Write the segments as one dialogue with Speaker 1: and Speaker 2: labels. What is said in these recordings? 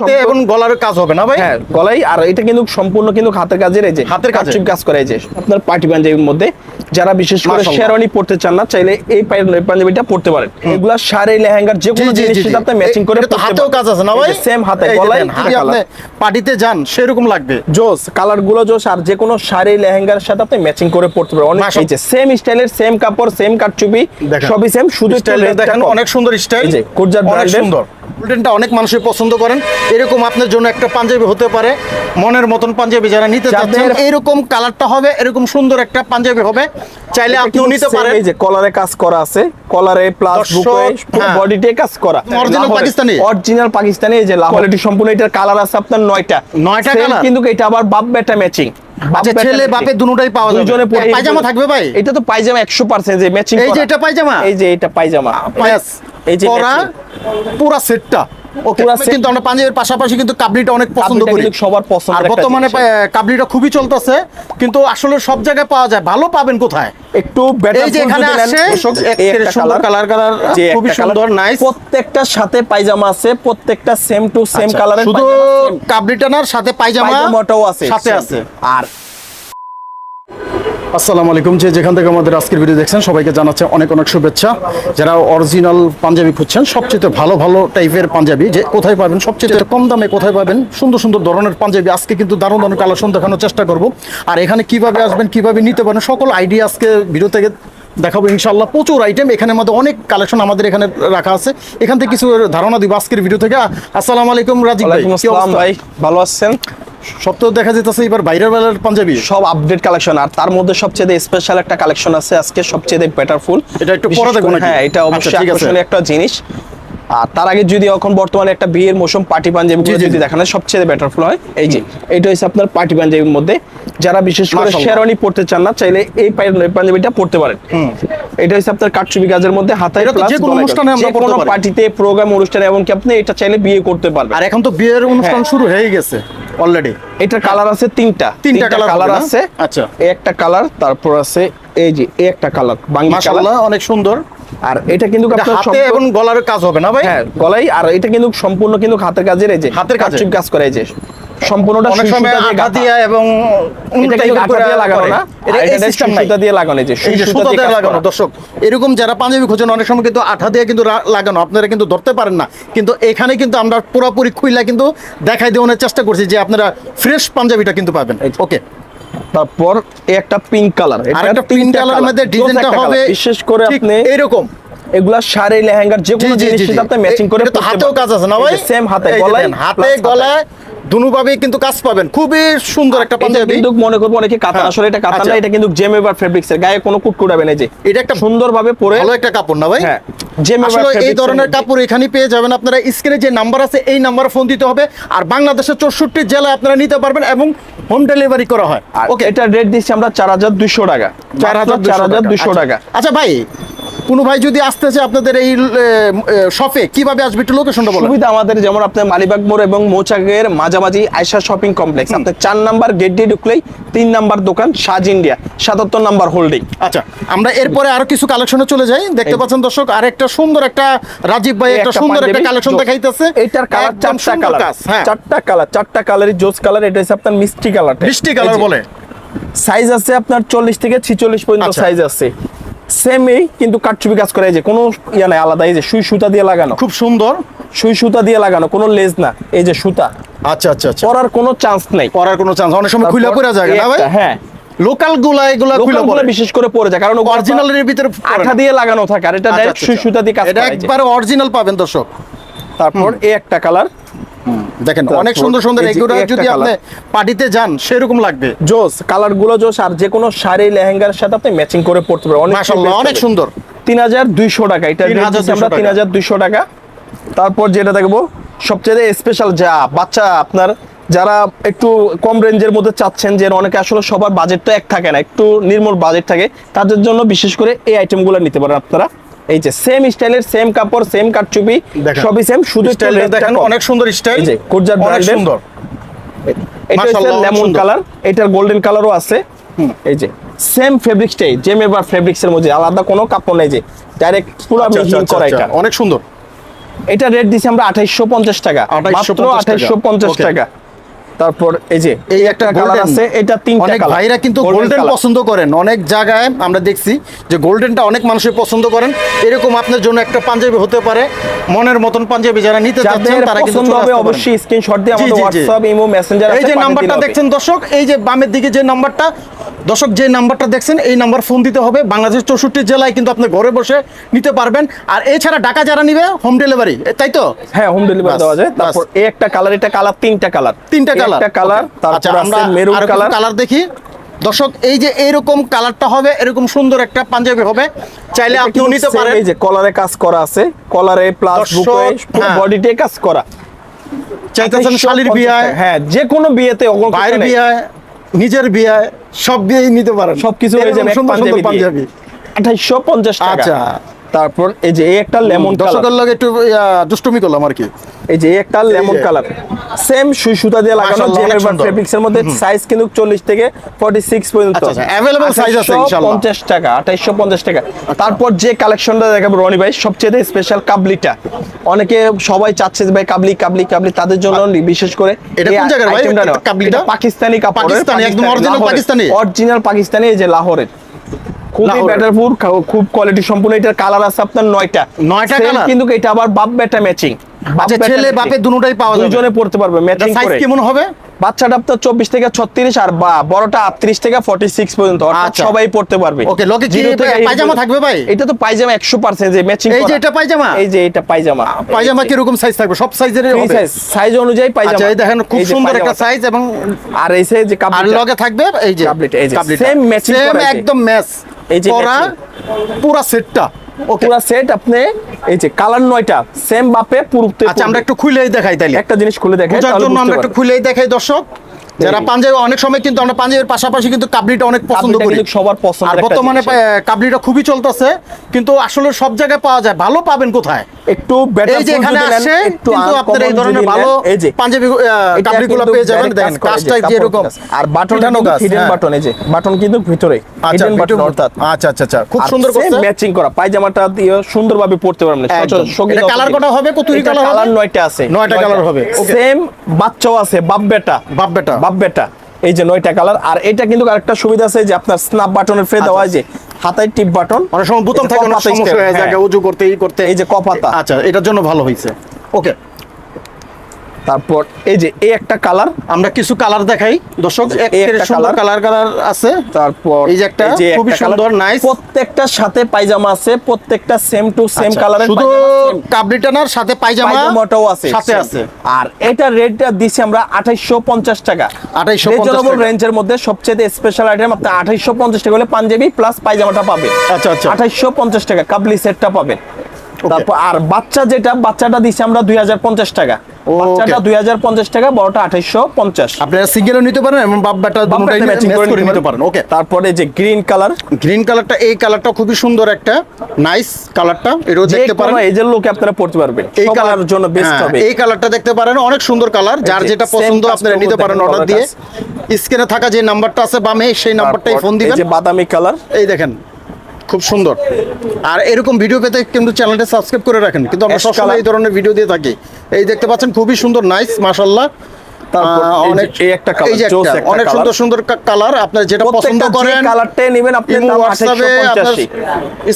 Speaker 1: হাতে এবং গলার কাজ হবে না ভাই?
Speaker 2: হ্যাঁ গলাই আর এটা কিন্তু সম্পূর্ণ কিন্তু হাতের কাজের এই যে
Speaker 1: হাতের
Speaker 2: কাজ কাজ করে এই যে আপনার পার্টি পাঞ্জাবির মধ্যে। যারা বিশেষ করে। শেরওয়ানি পড়তে চান না চাইলে এই পাঞ্জাবিটা পড়তে পারেন। এগুলা শাড়ি লেহেঙ্গার যে কোনো জিনিস। আপনি ম্যাচিং করে
Speaker 1: তো হাতেও কাজ আছে না ভাই?
Speaker 2: সেম হাতে গলায়
Speaker 1: আপনি পার্টিতে যান সেরকম লাগবে।
Speaker 2: জোস কালারগুলো জোস আর যে কোনো শাড়ি লেহেঙ্গার সাথে আপনি ম্যাচিং করে পড়তে পারবেন অনেক। এই যে সেম স্টাইলের সেম কাপড় সেম কাটচুপি। সবই সেম শুধু একটু
Speaker 1: স্টাইলটা দেখেন অনেক সুন্দর স্টাইল
Speaker 2: এই যে, কুরজার
Speaker 1: অনেক সুন্দর। গোল্ডেনটা অনেক মানুষই পছন্দ করেন। এরকম আপনার জন্য একটা পাঞ্জাবি হতে পারে। মনের মতন পাঞ্জাবি যারা নিতে চাচ্ছেন এরকম কালারটা হবে এরকম সুন্দর একটা পাঞ্জাবি হবে। চাইলে আপনিও নিতে পারেন।
Speaker 2: এই যে কলারে কাজ করা আছে। কলারে প্লাস বুকে। বডিতে কাজ করা।
Speaker 1: Original পাকিস্তানি?
Speaker 2: অরিজিনাল পাকিস্তানি এই যে কোয়ালিটি সম্পূর্ণ এটার কালার আছে আপনার নয়টা।
Speaker 1: নয়টা
Speaker 2: Same
Speaker 1: colour?
Speaker 2: কিন্তু এটা আবার বাপ বেটা ম্যাচিং
Speaker 1: আচ্ছা ছেলে বাপে দুটোটাই পাওয়া যাবে।
Speaker 2: দুজনে
Speaker 1: পায়জামা থাকবে ভাই?
Speaker 2: এটা তো পায়জামা 100% যে ম্যাচিং
Speaker 1: এই যে এটা পায়জামা?
Speaker 2: এই যে এটা পায়জামা।
Speaker 1: পায়াস।
Speaker 2: এই যে
Speaker 1: পুরা সেটটা ওকে কিন্তু আমরা পাঞ্জাবের পাশাপাশি কিন্তু কাবলিটা অনেক পছন্দ করি।
Speaker 2: সবার পছন্দের
Speaker 1: আর বর্তমানে কাবলিটা খুবই চলতেছে কিন্তু আসলে সব জায়গায় পাওয়া যায়। ভালো পাবেন কোথায়?
Speaker 2: একটু
Speaker 1: এই যে এখানে আসে সুন্দর কালার কালার খুবই সুন্দর নাইস
Speaker 2: প্রত্যেকটার সাথে পায়জামা আছে প্রত্যেকটা সেম টু সেম কালারের
Speaker 1: শুধু কাবলিটানার সাথে পায়জামা
Speaker 2: পায়জামাটাও আছে
Speaker 1: সাথে আছে।
Speaker 2: আর
Speaker 1: আসসালামু আলাইকুম। যে যেখান থেকে আমাদের আজকের ভিডিও দেখছেন সবাইকে জানাচ্ছে অনেক অনেক শুভেচ্ছা। যারা অরিজিনাল পাঞ্জাবি খুঁজছেন সবচেয়ে ভালো ভালো টাইপের পাঞ্জাবি যে কোথায় পাবেন সবচেয়ে কম দামে কোথায় পাবেন সুন্দর সুন্দর ধরনের পাঞ্জাবি আজকে কিন্তু দারুণ দারুণ কালেকশন দেখানোর চেষ্টা করব। আর এখানে কীভাবে আসবেন কীভাবে নিতে পারেন সকল আইডিয়া আজকে ভিডিও থেকে দেখাবো ইনশাল্লাহ প্রচুর আইটেম এখানের মধ্যে অনেক কালেকশন আমাদের এখানে রাখা আছে। এখান থেকে কিছু ধারণা দিব আজকের ভিডিও থেকে। আসসালামু আলাইকুম রাজীব ভাই অবস্থা?
Speaker 2: ভাই ভালো আছেন?
Speaker 1: সব তো দেখা যেতেছে এবার বাইরের বেলার পাঞ্জাবি।
Speaker 2: সব আপডেট কালেকশন আর তার মধ্যে সবচেয়ে স্পেশাল একটা কালেকশন আছে আজকে সবচেয়ে বেটার ফুল
Speaker 1: এটা একটু পরে দেখুন
Speaker 2: হ্যাঁ এটা
Speaker 1: আচ্ছা,
Speaker 2: অবশ্যই আকর্ষণীয় একটা জিনিস। আর তার আগে যদি এখন বর্তমানে একটা বিয়ের মৌসুম পার্টি পাঞ্জাবি যদি। দেখানো সবচেয়ে বেটার ফুল হয়। এই যে এটা হচ্ছে আপনার পার্টি পাঞ্জাবির মধ্যে। যারা বিশেষ করে শেরওয়ানি পড়তে চান না চাইলে এই পাঞ্জাবিটা পড়তে পারেন। এটা হচ্ছে আপনার কাটচুপি গাজের মধ্যে হাতায়
Speaker 1: এটা যে কোনো অনুষ্ঠানে আমরা
Speaker 2: কোনো
Speaker 1: পড়তে পারি।
Speaker 2: পার্টিতে প্রোগ্রাম অনুষ্ঠানে এমনকি আপনি এটা চাইলে বিয়ে করতে পারবেন।
Speaker 1: আর এখন তো বিয়ের অনুষ্ঠান
Speaker 2: হ্যাঁ।
Speaker 1: শুরু হয়ে গেছে অলরেডি
Speaker 2: এটার কালার আছে তিনটা।
Speaker 1: তিনটা
Speaker 2: কালার আছে।
Speaker 1: আচ্ছা।
Speaker 2: এই একটা কালার তারপর আছে এই যে এই একটা কালার বাংলা কালার
Speaker 1: অনেক সুন্দর।
Speaker 2: আর এটা কিন্তু
Speaker 1: হাতে এবং গলার কাজ হবে না ভাই?
Speaker 2: হ্যাঁ গলাই আর এটা কিন্তু সম্পূর্ণ কিন্তু হাতের কাজের এই যে
Speaker 1: হাতের।
Speaker 2: কাজ করে এই যে। সম্পূর্ণটা
Speaker 1: অনেক সময়
Speaker 2: সুতা দিয়ে
Speaker 1: আঠা
Speaker 2: গাঁথা।
Speaker 1: দিয়া এবং
Speaker 2: কিন্তু আঠা দিয়ে লাগানো না?
Speaker 1: এটা
Speaker 2: আর
Speaker 1: এই
Speaker 2: এটা
Speaker 1: সিস্টেম নাই।
Speaker 2: সুতা দিয়ে লাগানো যে সুই
Speaker 1: এই যে
Speaker 2: সুতা
Speaker 1: সুতা
Speaker 2: দিয়ে
Speaker 1: দিয়ে লাগানো দর্শক এরকম যারা পাঞ্জাবি খোঁজেন অনেক সময় কিন্তু আঠা দিয়ে কিন্তু লাগানো আপনারা কিন্তু ধরতে পারেন না। কিন্তু এখানে কিন্তু আমরা পুরোপুরি খুইলা কিন্তু দেখাই দেওয়ানোর চেষ্টা করছি যে আপনারা ফ্রেশ পাঞ্জাবিটা কিন্তু পাবেন। ওকে
Speaker 2: তারপর একটা পিঙ্ক কালার
Speaker 1: একটা পিঙ্ক কালারের মধ্যে ডিজাইনটা হবে
Speaker 2: বিশেষ করে আপনি
Speaker 1: এরকম
Speaker 2: এগুলা শাড়ি লেহেঙ্গার যে কোনো
Speaker 1: জিনিসের
Speaker 2: সাথে। ম্যাচিং করে
Speaker 1: হাতেও কাজ আছে না ভাই?
Speaker 2: সেম হাতে গলায়
Speaker 1: হাতে। গলায় দুনুভাবে কিন্তু কাজ পাবেন। খুবই সুন্দর একটা পাঞ্জাবি।
Speaker 2: কিন্তু মনে করব অনেকে কাতান
Speaker 1: হ্যাঁ,
Speaker 2: আসলে এটা কাতান
Speaker 1: আচ্ছা।
Speaker 2: না এটা কিন্তু জেমেবার ফেব্রিক্স এর। গায়ে কোনো কুটকুটাবে না এই যে।
Speaker 1: এটা একটা
Speaker 2: সুন্দরভাবে পরে
Speaker 1: ভালো একটা কাপড় না ভাই?
Speaker 2: হ্যাঁ, জেমেবার
Speaker 1: আসলে এই ধরনের কাপড় এখানে পেয়ে যাবেন আপনারা। স্ক্রিনে যে নাম্বার আছে এই নাম্বারে ফোন দিতে হবে। আর বাংলাদেশের চৌষট্টি জেলায় আপনারা নিতে পারবেন এবং হোম ডেলিভারি করা হয়। ওকে
Speaker 2: এটা রেট দিচ্ছি আমরা চার হাজার দুইশো টাকা।
Speaker 1: চার হাজার
Speaker 2: চার হাজার দুইশো
Speaker 1: আচ্ছা।
Speaker 2: টাকা।
Speaker 1: আচ্ছা ভাই কোনো ভাই যদি আসতে চায় আপনাদের এই শপে কীভাবে আসবে একটু লোকেশনটা বলেন।
Speaker 2: সুবিধা আমাদের যেমন আপনার মালিবাগ মোড় এবং মৌচাকের মাঝামাঝি আয়সা শপিং কমপ্লেক্স আপনার চার নাম্বার গেট দিয়ে ঢুকলেই তিন নাম্বার দোকান সাজ ইন্ডিয়া সাতাত্তর নাম্বার হোল্ডিং
Speaker 1: আচ্ছা আমরা এরপরে আরও কিছু কালেকশনে চলে যাই। দেখতে পাচ্ছেন দর্শক আর একটা সুন্দর একটা রাজীব ভাই একটা সুন্দর একটা কালেকশন দেখাইতেছে।
Speaker 2: এটার কালার চারটা কালার
Speaker 1: হ্যাঁ।
Speaker 2: চারটা কালার চারটা কালারই জোস কালার এটা হচ্ছে আপনার মিষ্টি কালার
Speaker 1: বৃষ্টি কালার বলে।
Speaker 2: সাইজ আছে আপনার চল্লিশ থেকে ছিচল্লিশ পর্যন্ত
Speaker 1: আচ্ছা।
Speaker 2: সাইজ আছে। সেমই কিন্তু কাটচুপি কাজ করে যে কোনো ইয়া নাই আলাদা এই যে সুই সুতা দিয়ে লাগানো।
Speaker 1: খুব সুন্দর।
Speaker 2: সুই সুতা দিয়ে লাগানো কোনো লেজ না এই যে সুতা।
Speaker 1: আচ্ছা আচ্ছা আচ্ছা।
Speaker 2: পরার কোনো চান্স নেই।
Speaker 1: পরার কোনো চান্স অনেক সময় খুলে পড়ে যায় না ভাই?
Speaker 2: হ্যাঁ।
Speaker 1: লোকালগুলা এগুলা খুলে পড়ে।
Speaker 2: বিশেষ করে পড়ে যায় কারণ
Speaker 1: অরিজিনালের ভিতরে
Speaker 2: আঠা দিয়ে লাগানো থাকে আর এটা
Speaker 1: আচ্ছা,
Speaker 2: ডাইরেক্ট
Speaker 1: আচ্ছা,
Speaker 2: সুই সুতা দিয়ে কাজ
Speaker 1: এটা
Speaker 2: করা
Speaker 1: একবার অরিজিনাল পাবেন দর্শক।
Speaker 2: তারপর এই একটা কালার
Speaker 1: দেখেন অনেক সুন্দর সুন্দর এগুলো যদি আপনি পার্টিতে যান সেরকম লাগবে।
Speaker 2: জোস কালারগুলো জোস আর যে কোনো শাড়ি লেহেঙ্গার সাথে আপনি ম্যাচিং করে পড়তে পারবেন। অনেক
Speaker 1: মাশাআল্লাহ অনেক সুন্দর।
Speaker 2: তিন হাজার দুইশো টাকা এটা
Speaker 1: 3,200
Speaker 2: আমরা। তিন হাজার দুইশো টাকা। তারপর যেটা দেখব সবচেয়ে স্পেশাল যা বাচ্চা আপনার যারা একটু কম রেঞ্জের মধ্যে চাচ্ছেন যে অনেকে আসলে সবার বাজেটটা এক থাকে না একটু নির্মল বাজেট থাকে তাদের জন্য বিশেষ করে এই আইটেমগুলো নিতে পারেন আপনারা। এই যে সেম স্টাইলের সেম কাপড় সেম কাটচুপি। সবই সেম শুধু
Speaker 1: দেখেন অনেক সুন্দর স্টাইল
Speaker 2: যে, কুরজার
Speaker 1: অনেক সুন্দর।
Speaker 2: এটা হচ্ছে লেমন কালার এটার গোল্ডেন কালারও আছে। এই যে সেম ফেব্রিক্সটাই জেমেবার ফেব্রিক্স এর মধ্যে আলাদা কোনো কাপড় নেই যে ডাইরেক্ট পুরো
Speaker 1: আচ্ছা,
Speaker 2: করা এটা
Speaker 1: অনেক সুন্দর।
Speaker 2: এটা রেট দিছি আমরা আঠাইশশো পঞ্চাশ টাকা
Speaker 1: 2850
Speaker 2: মাত্র
Speaker 1: টাকা।
Speaker 2: পঞ্চাশ
Speaker 1: Okay.
Speaker 2: টাকা। তারপর এই যে
Speaker 1: এই একটা
Speaker 2: কালার আছে এটা তিনটা
Speaker 1: অনেক ভাইরা কিন্তু গোল্ডেন পছন্দ করেন। অনেক জায়গায় আমরা দেখছি যে গোল্ডেনটা অনেক মানুষই পছন্দ করেন। এরকম আপনার জন্য একটা পাঞ্জাবি হতে পারে। মনের মতন পাঞ্জাবি যারা নিতে চাচ্ছেন তারা কিন্তু
Speaker 2: পছন্দ হবে অবশ্যই স্ক্রিনশট দিয়ে আমাদের
Speaker 1: জি।
Speaker 2: ইমো মেসেঞ্জার
Speaker 1: এই যে নাম্বারটা দেখছেন দর্শক এই যে বামের দিকে যে নাম্বারটা দর্শক যে নাম্বারটা দেখছেন এই নাম্বার ফোন দিতে হবে। বাংলাদেশ চৌষট্টি জেলায় কিন্তু আপনি ঘরে বসে নিতে পারবেন। আর এছাড়া ঢাকা যারা নিবে হোম ডেলিভারি তাই তো?
Speaker 2: হ্যাঁ হোম ডেলিভারি দেওয়া যায়। তারপর এই একটা কালার এটা কালার তিনটা কালার
Speaker 1: তিনটা কালার
Speaker 2: একটা কালার
Speaker 1: আচ্ছা
Speaker 2: তারপর
Speaker 1: আমরা
Speaker 2: মেরুন কালার
Speaker 1: কালার দেখি। দর্শক এই যে এইরকম কালারটা হবে এরকম সুন্দর একটা পাঞ্জাবি হবে। চাইলে আপনিও নিতে পারেন।
Speaker 2: এই যে কলারে কাজ করা আছে। কলারে প্লাস বুকে। বডিতে কাজ করা।
Speaker 1: চাইতেছেন শালির
Speaker 2: 2850
Speaker 1: বিয়ায়।
Speaker 2: হ্যাঁ যে কোনো বিয়েতে নেই।
Speaker 1: বিয়ায়। নিজের বিয়ে সব বিয়েই নিতে পারেন।
Speaker 2: সবকিছু হয়ে যাবে পাঞ্জাবি। আঠাইশশো পঞ্চাশ টাকা।
Speaker 1: আচ্ছা।
Speaker 2: তারপর এই যে এই একটা লেমন
Speaker 1: দর্শকের লগে একটু দুষ্টুমি করলাম আর কি।
Speaker 2: এই যে একটা লেমন কালার। সেম সুই সুতা দিয়ে লাগানো ফেব্রিক্স এর মধ্যে সাইজ কিন্তু 40 থেকে 46 পর্যন্ত।
Speaker 1: আচ্ছা, আচ্ছা, available size আছে ইনশাআল্লাহ।
Speaker 2: 50 টাকা 2850 টাকা। তারপর যে কালেকশনটা দেখাবো রনি ভাই সবচেয়ে স্পেশাল কাবলিটা। অনেকে সবাই চাচ্ছে ভাই কাবলি কাবলি কাবলি তাদের জন্য বিশেষ করে
Speaker 1: এটা কোন জায়গার ভাই? কাবলিটা?
Speaker 2: পাকিস্তানি কাপড়
Speaker 1: পাকিস্তানি, একদম original পাকিস্তানি?
Speaker 2: অরিজিনাল পাকিস্তানি এই যে লাহোরের। খুবই। ব্যাটারফুল খুব কোয়ালিটি সম্পূর্ণ এটার কালার আছে আপনার নয়টা।
Speaker 1: নয়টা colour?
Speaker 2: কিন্তু এটা আবার বাপ বেটা ম্যাচিং
Speaker 1: আচ্ছা ছেলে বাপে দুটোটাই পাওয়া যাবে।
Speaker 2: দুজনে পড়তে পারবে ম্যাচিং
Speaker 1: সাইজ কেমন হবে?
Speaker 2: বাচ্চাটা আপনার চব্বিশ থেকে ছত্রিশ আর বা বড়টা আটত্রিশ থেকে ফর্টি সিক্স পর্যন্ত অর্থাৎ
Speaker 1: আচ্ছা।
Speaker 2: সবাই পড়তে পারবে।
Speaker 1: Okay, লগে কি
Speaker 2: Zero থেকে eight
Speaker 1: পায়জামা থাকবে ভাই?
Speaker 2: এটা তো পায়জামা একশো পার্সেন্ট যে ম্যাচিং
Speaker 1: এই যে এটা পায়জামা?
Speaker 2: এই যে এটা পায়জামা।
Speaker 1: পায়জামা কীরকম সাইজ থাকবে? সব সাইজের হবে।
Speaker 2: সাইজ সাইজ অনুযায়ী পায়জামা।
Speaker 1: আচ্ছা এই দেখেন খুব সুন্দর একটা সাইজ এবং
Speaker 2: আর এই যে
Speaker 1: আর
Speaker 2: কাপড়
Speaker 1: লগে থাকবে এই যে
Speaker 2: কাবলিটা, এই যে matching
Speaker 1: Same একদম ম্যাচ
Speaker 2: এই যে
Speaker 1: পরা পুরা সেটটা।
Speaker 2: পুরো সেট আপনি এই যে কালার নয়টা সেম বাপে পুরুতে
Speaker 1: আচ্ছা আমরা একটু খুলেই দেখাই তাইলে।
Speaker 2: একটা জিনিস খুলে দেখাই
Speaker 1: জন্য আমরা একটু খুলেই দেখাই দর্শক। যারা পাঞ্জাবি অনেক সময় কিন্তু আমরা পাঞ্জাবির পাশাপাশি কিন্তু কাবলিটা অনেক পছন্দ করি।
Speaker 2: সবার পছন্দের
Speaker 1: আর বর্তমানে কাবলিটা খুবই চলতেছে কিন্তু আসলে সব জায়গায় পাওয়া যায়। ভালো পাবেন কোথায়?
Speaker 2: একটু
Speaker 1: এই যে এখানে আসছে কিন্তু আপনার এই ধরনের ভালো পাঞ্জাবি কাবলিগুলো পেয়ে যাবেন দেখেন কাজটা
Speaker 2: যে
Speaker 1: এরকম
Speaker 2: আর বাটন
Speaker 1: কাজ,
Speaker 2: হিডেন
Speaker 1: হ্যাঁ।
Speaker 2: বাটন এই যে বাটন কিন্তু ভিতরে
Speaker 1: আচ্ছা
Speaker 2: হিডেন বাটন অর্থাৎ।
Speaker 1: আচ্ছা আচ্ছা আচ্ছা খুব সুন্দর করছে।
Speaker 2: ম্যাচিং করা পায়জামাটা দিয়ে সুন্দরভাবে পড়তে পারবেন।
Speaker 1: এটা কালার কটা হবে? কতটি কালার হবে?
Speaker 2: কালার নয়টা আছে।
Speaker 1: নয়টা কালার হবে,
Speaker 2: সেম বাচ্চাও আছে বাপ বেটা
Speaker 1: বাপ বেটা
Speaker 2: বাপ বেটা এই যে নয়টা কালার আর এটা কিন্তু আরেকটা সুবিধা আছে যে আপনার স্ন্যাপ বাটনের ফ্রে দেওয়া হয় যে হাতায় টিপ বাটন
Speaker 1: অনেক সময় বোতাম থাকে অনেক সমস্যা হয়ে যায় উজু করতে এই করতে।
Speaker 2: এই যে কপাতা।
Speaker 1: আচ্ছা এটার জন্য ভালো হয়েছে ওকে
Speaker 2: তারপর এই যে এই একটা কালার।
Speaker 1: আমরা কিছু কালার দেখাই। দর্শক সুন্দর কালার। কালার আছে।
Speaker 2: তারপর
Speaker 1: এই যে একটা খুবই সুন্দর, nice।
Speaker 2: প্রত্যেকটার সাথে পায়জামা আছে প্রত্যেকটা সেম টু সেম কালারের
Speaker 1: শুধু কাবলিটানার সাথে পায়জামা
Speaker 2: পায়জামাটাও আছে
Speaker 1: সাথে আছে।
Speaker 2: আর এটা রেটটা দিছি আমরা 2850 টাকা।
Speaker 1: 2850
Speaker 2: রিজনেবল। রেঞ্জের মধ্যে সবচেয়ে স্পেশাল আইটেম আপনি 2850 টাকা হলে পাঞ্জাবি প্লাস পায়জামাটা পাবেন।
Speaker 1: আচ্ছা, আচ্ছা।
Speaker 2: 2850 টাকা কাবলি সেটটা পাবেন। তারপর আর বাচ্চা যেটা বাচ্চাটা দিছি আমরা 2050 টাকা। বাচ্চাটা 2050 টাকা বড়টা 2850
Speaker 1: আপনারা সিঙ্গেলও নিতে পারেন এবং বাপ বেটা
Speaker 2: বাপ
Speaker 1: দুটোটাই
Speaker 2: বেটা matching
Speaker 1: ম্যাচ
Speaker 2: করে নিতে
Speaker 1: পারেন। ওকে
Speaker 2: তারপরে যে গ্রিন কালার
Speaker 1: গ্রিন কালারটা এই কালারটা খুবই সুন্দর একটা নাইস কালারটা এটাও দেখতে পারেন।
Speaker 2: কোনো এজের লোকে আপনারা পড়তে পারবেন
Speaker 1: এই কালার
Speaker 2: জন্য বেস্ট
Speaker 1: হ্যাঁ,
Speaker 2: হবে।
Speaker 1: এই কালারটা দেখতে পারেন অনেক সুন্দর কালার যার যেটা পছন্দ আপনারা নিতে পারেন অর্ডার দিয়ে। স্ক্রিনে থাকা যে নাম্বারটা আছে বামে সেই নাম্বারটাই ফোন
Speaker 2: এই
Speaker 1: দিবেন।
Speaker 2: যে বাদামি কালার
Speaker 1: এই দেখেন খুব সুন্দর। আর এরকম ভিডিও পেতে কিন্তু চ্যানেলটা সাবস্ক্রাইব করে রাখেন। কিন্তু আমরা সবসময় এই ধরনের ভিডিও দিয়ে থাকি। এই দেখতে পাচ্ছেন খুবই সুন্দর নাইস মাশাল্লাহ অনেক
Speaker 2: এই একটা
Speaker 1: অনেক সুন্দর সুন্দর কালার আপনার যেটা পছন্দ করেন
Speaker 2: কালারটাই নেবেন আপনি
Speaker 1: ইমো
Speaker 2: দাম
Speaker 1: হোয়াটসঅ্যাপে আপনার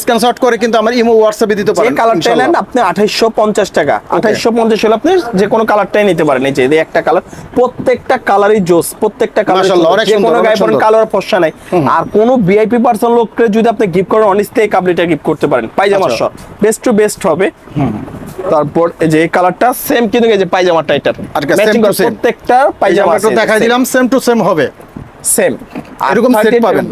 Speaker 1: স্ক্রিনশট করে কিন্তু আমার ইমো হোয়াটসঅ্যাপে দিতে পারেন
Speaker 2: কালারটা নেন আপনি 2850 টাকা। 2850 হলে আপনি যে কোনো কালারটাই নিতে পারেন এই যে এই একটা কালার প্রত্যেকটা কালারই জোস প্রত্যেকটা কালার যে কোনো গায়ে পরেন কালার ফর্সা নাই। আর কোন ভিআইপি পার্সন লোককে যদি আপনি গিফট করেন অনিস্তে এই কাবলিটা গিফট করতে পারেন। পায়জামার
Speaker 1: আচ্ছা।
Speaker 2: সহ বেস্ট টু বেস্ট হবে। তারপর এই যে এই কালারটা সেম কিন্তু এই যে পায়জামাটা এটার।
Speaker 1: আর কি, যে
Speaker 2: পায়জামা
Speaker 1: আমরা দেখাই দিলাম সেম টু সেম হবে।
Speaker 2: সেম
Speaker 1: এরকম সেট পাবেন।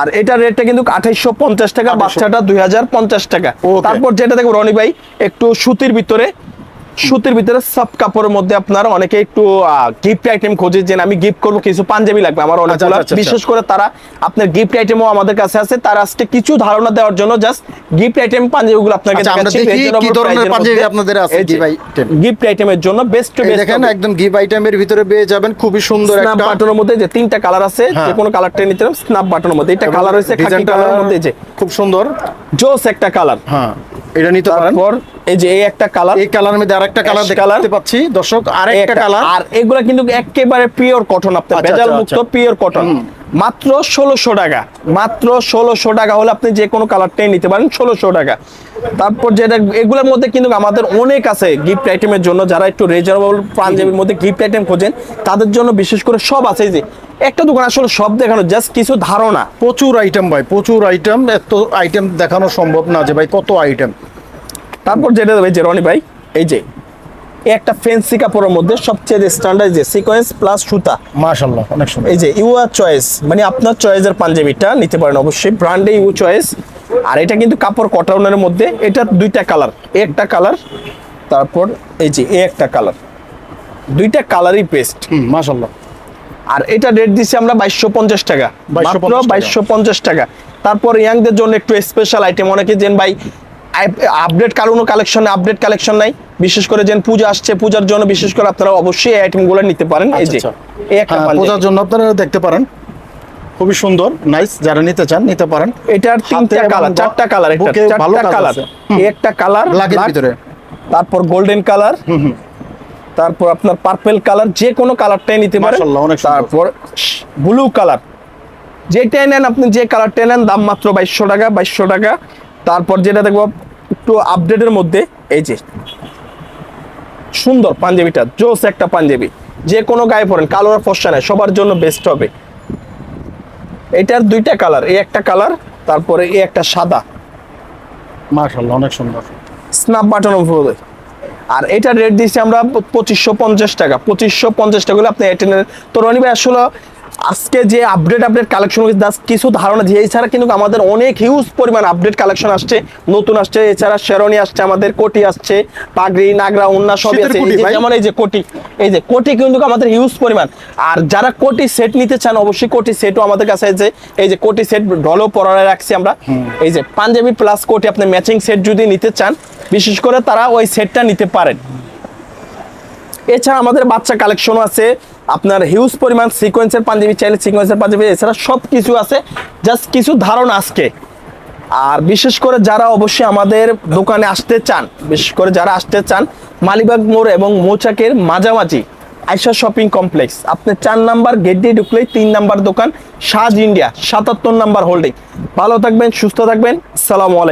Speaker 2: আর এটা রেটটা কিন্তু আঠাইশো পঞ্চাশ টাকা
Speaker 1: 2850
Speaker 2: বাচ্চাটা দুই হাজার পঞ্চাশ টাকা. তারপর যেটা দেখব রনি ভাই একটু সুতির ভিতরে সুতির ভিতরে সব কাপড়ের মধ্যে আপনার অনেকে একটু গিফট আইটেম খোঁজে যে আমি গিফট করব কিছু পাঞ্জাবি লাগবে আমার অনেক
Speaker 1: আচ্ছা, আচ্ছা, আচ্ছা।
Speaker 2: বিশেষ করে তারা আপনার গিফট আইটেমও আমাদের কাছে আছে। তার আজকে কিছু ধারণা দেওয়ার জন্য জাস্ট গিফট আইটেম পাঞ্জাবিগুলো আপনাকে
Speaker 1: কি ধরনের পাঞ্জাবি আপনাদের আছে, gift item।
Speaker 2: গিফট আইটেমের জন্য বেস্ট টু বেস্ট
Speaker 1: দেখেন একদম গিভ আইটেমের ভিতরে পেয়ে যাবেন খুবই সুন্দর
Speaker 2: স্ন্যাপ
Speaker 1: একটা।
Speaker 2: বাটনের মধ্যে যে তিনটা কালার আছে
Speaker 1: হ্যাঁ।
Speaker 2: যে কোনো কালারটা নিতে পারেন স্ন্যাপ বাটনের মধ্যে। এটা কালার হয়েছে খাকি কালারের মধ্যে যে
Speaker 1: খুব সুন্দর।
Speaker 2: জোস একটা কালার
Speaker 1: হ্যাঁ এটা নিতে পারেন।
Speaker 2: তারপর এই যে এই একটা কালার
Speaker 1: এই কালারের মধ্যে আরেকটা কালার দেখতে পাচ্ছি। দর্শক আরেকটা কালার
Speaker 2: আর এগুলা কিন্তু একেবারে পিওর কটন আপনার
Speaker 1: আচ্ছা,
Speaker 2: ভেজাল
Speaker 1: আচ্ছা,
Speaker 2: মুক্ত
Speaker 1: আচ্ছা।
Speaker 2: পিওর কটন মাত্র ষোলোশো টাকা। মাত্র ষোলোশো টাকা হলে আপনি যে কোনো কালারটাই নিতে পারেন ষোলোশো টাকা। তারপর যেটা এগুলোর মধ্যে কিন্তু আমাদের অনেক আছে গিফট আইটেমের জন্য। যারা একটু রিজনেবল পাঞ্জাবির মধ্যে গিফট আইটেম খোঁজেন তাদের জন্য বিশেষ করে সব আছে। যে একটা দোকান আসলে সব দেখানো জাস্ট কিছু ধারণা।
Speaker 1: প্রচুর আইটেম ভাই প্রচুর আইটেম এত আইটেম দেখানো সম্ভব না যে ভাই কত আইটেম
Speaker 2: তারপর যেটা দেবে যে রনি ভাই এই যে একটা ফেন্সি কাপড়ের মধ্যে সবচেয়ে স্ট্যান্ডার্ড যে সিকোয়েন্স প্লাস সুতা।
Speaker 1: মাশাআল্লাহ অনেক সুন্দর।
Speaker 2: এই যে ইউআর চয়েস মানে আপনার চয়েসের পাঞ্জাবিটা নিতে পারেন অবশ্যই ব্র্যান্ডে ইউ চয়েস আর এটা কিন্তু কাপড় কটনের মধ্যে এটা দুইটা কালার একটা কালার তারপর এই যে এ একটা কালার দুইটা কালারই
Speaker 1: হুম মাশাআল্লাহ।
Speaker 2: আর এটা রেট দিচ্ছি আমরা বাইশশো পঞ্চাশ টাকা।
Speaker 1: 2250
Speaker 2: মাত্র
Speaker 1: টাকা।
Speaker 2: বাইশশো পঞ্চাশ টাকা। তারপর ইয়াংদের জন্য একটু স্পেশাল আইটেম অনেকে যেন ভাই আপডেট কারণও কালেকশন আপডেট কালেকশন নাই বিশেষ করে যেন পূজা আসছে পূজার জন্য বিশেষ করে আপনারা অবশ্যই এই আইটেমগুলো নিতে পারেন। এই যে
Speaker 1: আচ্ছা,
Speaker 2: এই একটা
Speaker 1: হ্যাঁ, পূজার জন্য আপনারা দেখতে পারেন। খুবই সুন্দর নাইস যারা নিতে চান নিতে পারেন।
Speaker 2: এটার তিনটা কালার চারটা কালার এটা চারটা কালার। একটা কালার
Speaker 1: ব্ল্যাকের ভিতরে।
Speaker 2: তারপর গোল্ডেন কালার তারপর আপনার পার্পল কালার যে কোনো কালারটাই নিতে পারেন। তারপর ব্লু কালার যেটাই নেন আপনি যে কালারটাই নেন দাম মাত্র বাইশশো টাকা বাইশশো টাকা। তারপর যেটা দেখব একটু আপডেটের মধ্যে এই যে সুন্দর পাঞ্জাবিটা জোস একটা পাঞ্জাবি। যে কোনো গায়ে পরেন কালো আর ফসা নেই সবার জন্য বেস্ট হবে। এটার দুইটা কালার এই একটা কালার তারপরে এই একটা সাদা।
Speaker 1: মাশাআল্লাহ অনেক সুন্দর।
Speaker 2: স্ন্যাপ বাটন উপরে আর এটা রেট দিচ্ছি আমরা পঁচিশশো পঞ্চাশ টাকা। পঁচিশশো পঞ্চাশ টাকা হলে আপনি এটেনের তো রনি ভাই আসলে আজকে যে আপডেট আপডেট কালেকশন কিছু ধারণা দিয়ে এছাড়া কিন্তু আমাদের অনেক হিউজ পরিমাণ আপডেট কালেকশন আসছে। নতুন আসছে এছাড়া শেরনি আসছে আমাদের কোটি আসছে পাগড়ি নাগরা উন্না সবই আছে। যেমন এই যে কোটি এই যে কোটি কিন্তু আমাদের হিউজ পরিমাণ। আর যারা কোটি সেট নিতে চান অবশ্যই কোটি সেটও আমাদের কাছে আছে। এই যে কোটি সেট ডলও পরানো রাখছি আমরা। এই যে পাঞ্জাবি প্লাস কোটি আপনি ম্যাচিং সেট যদি নিতে চান বিশেষ করে তারা ওই সেটটা নিতে পারেন। এছাড়া আমাদের বাচ্চা কালেকশনও আছে। আপনার হিউজ পরিমাণ সিকোয়েন্সের পাঞ্জাবি চাইলে সিকোয়েন্সের পাঞ্জাবি, এছাড়া সব কিছু আছে। জাস্ট কিছু ধারণা আজকে। আর বিশেষ করে যারা অবশ্যই আমাদের দোকানে আসতে চান, বিশেষ করে যারা আসতে চান, মালিবাগ মোড় এবং মৌচাকের মাঝামাঝি আইসা শপিং কমপ্লেক্স আপনি চার নাম্বার গেট দিয়ে ঢুকলেই তিন নাম্বার দোকান, সাজ ইন্ডিয়া, সাতাত্তর নাম্বার হোল্ডিং ভালো থাকবেন, সুস্থ থাকবেন সালাম আলাইকুম।